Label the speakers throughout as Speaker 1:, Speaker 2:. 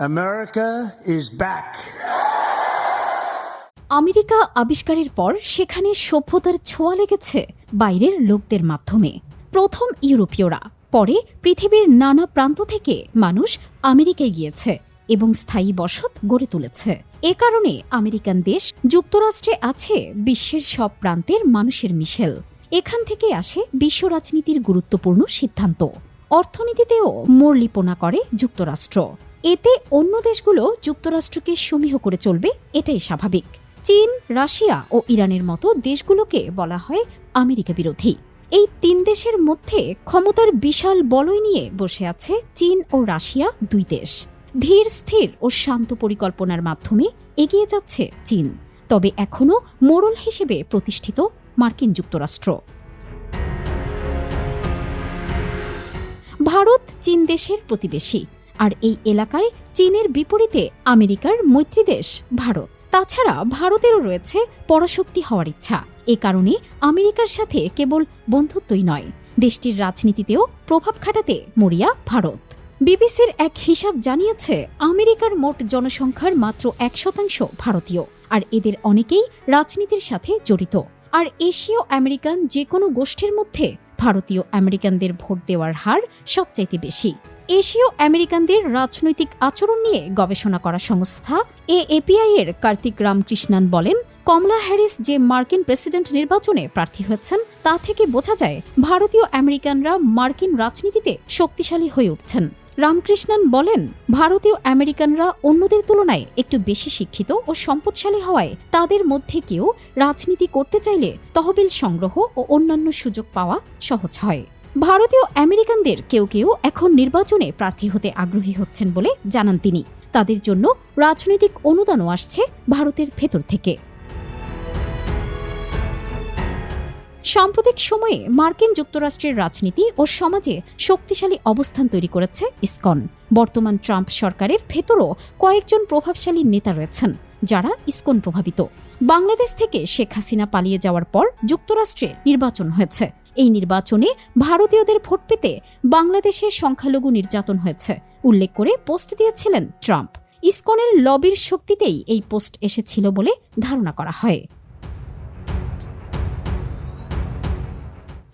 Speaker 1: America is back.
Speaker 2: America আবিষ্কারের পর সেখানে সভ্যতার ছোঁয়া লেগেছে বাইরের লোকদের মাধ্যমে। প্রথম ইউরোপীয়রা, পরে পৃথিবীর নানা প্রান্ত থেকে মানুষ আমেরিকায় গিয়েছে এবং স্থায়ী বসত গড়ে তুলেছে। এ কারণে আমেরিকান দেশ যুক্তরাষ্ট্রে আছে বিশ্বের সব প্রান্তের মানুষের মিশেল। এখান থেকে আসে বিশ্ব রাজনীতির গুরুত্বপূর্ণ সিদ্ধান্ত। অর্থনীতিতেও মোড়লিপোনা করে যুক্তরাষ্ট্র। এতে অন্য দেশগুলো যুক্তরাষ্ট্রকে সমীহ করে চলবে, এটাই স্বাভাবিক। চীন, রাশিয়া ও ইরানের মতো দেশগুলোকে বলা হয় আমেরিকা বিরোধী। এই তিন দেশের মধ্যে ক্ষমতার বিশাল বলয় নিয়ে বসে আছে চীন ও রাশিয়া দুই দেশ। ধীর, স্থির ও শান্ত পরিকল্পনার মাধ্যমে এগিয়ে যাচ্ছে চীন, তবে এখনও মোড়ল হিসেবে প্রতিষ্ঠিত মার্কিন যুক্তরাষ্ট্র। ভারত চীন দেশের প্রতিবেশী। আর এই এলাকায় চীনের বিপরীতে আমেরিকার মৈত্রী দেশ, ভারত। তাছাড়া ভারতেরও রয়েছে পরাশক্তি হওয়ার ইচ্ছা। এ কারণে আমেরিকার সাথে কেবল বন্ধুত্বই নয়, দেশটির রাজনীতিতেও প্রভাব খাটাতে মরিয়া ভারত। বিবিসির এক হিসাব জানিয়েছে, আমেরিকার মোট জনসংখ্যার মাত্র এক শতাংশ ভারতীয়, আর এদের অনেকেই রাজনীতির সাথে জড়িত। আর এশীয় আমেরিকান যে কোনো গোষ্ঠীর মধ্যে ভারতীয় আমেরিকানদের ভোট দেওয়ার হার সবচাইতে বেশি। এশীয় আমেরিকানদের রাজনৈতিক আচরণ নিয়ে গবেষণা করা সংস্থা এ এপিআই এর কার্তিক রামকৃষ্ণান বলেন, কমলা হ্যারিস যে মার্কিন প্রেসিডেন্ট নির্বাচনে প্রার্থী হয়েছেন, তা থেকে বোঝা যায় ভারতীয় আমেরিকানরা মার্কিন রাজনীতিতে শক্তিশালী হয়ে উঠছেন। রামকৃষ্ণান বলেন, ভারতীয় আমেরিকানরা অন্যদের তুলনায় একটু বেশি শিক্ষিত ও সম্পদশালী হওয়ায় তাদের মধ্যে কেউ রাজনীতি করতে চাইলে তহবিল সংগ্রহ ও অন্যান্য সুযোগ পাওয়া সহজ হয়। ভারতীয় আমেরিকানদের কেউ কেউ এখন নির্বাচনে প্রার্থী হতে আগ্রহী হচ্ছেন বলে জানান তিনি। তাদের জন্য রাজনৈতিক অনুদানও আসছে ভারতের ভেতর থেকে। সাম্প্রতিক সময়ে মার্কিন যুক্তরাষ্ট্রের রাজনীতি ও সমাজে শক্তিশালী অবস্থান তৈরি করেছে ইসকন। বর্তমান ট্রাম্প সরকারের ভেতরও কয়েকজন প্রভাবশালী নেতা রয়েছেন, যারা ইসকন প্রভাবিত। বাংলাদেশ থেকে শেখ হাসিনা পালিয়ে যাওয়ার পর যুক্তরাষ্ট্রে নির্বাচন হয়েছে। এই নির্বাচনে ভারতীয়দের ভোট পেতে বাংলাদেশে সংখ্যালঘু নির্যাতন হয়েছে, উল্লেখ করে পোস্ট দিয়েছিলেন ট্রাম্প। ইসকনের লবির শক্তিতেই এই পোস্ট এসেছিল বলে ধারণা করা হয়।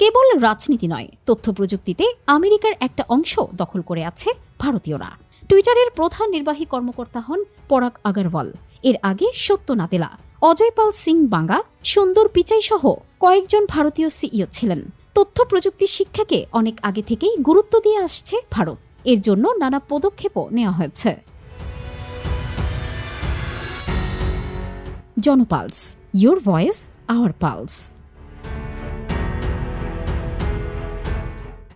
Speaker 2: কেবল রাজনীতি নয়, তথ্য প্রযুক্তিতে আমেরিকার একটা অংশ দখল করে আছে ভারতীয়রা। টুইটারের প্রধান নির্বাহী কর্মকর্তা হন পরাগ আগরওয়াল। এর আগে সত্য নাতেলা অজয় পাল সিং বাঙ্গা, সুন্দর পিচাই সহ কয়েকজন ভারতীয় সিইও ছিলেন। তথ্য প্রযুক্তি শিক্ষাকে অনেক আগে থেকেই গুরুত্ব দিয়ে আসছে ভারত। এর জন্য নানা পদক্ষেপও নেওয়া হয়েছে। Janpulse your voice our pulse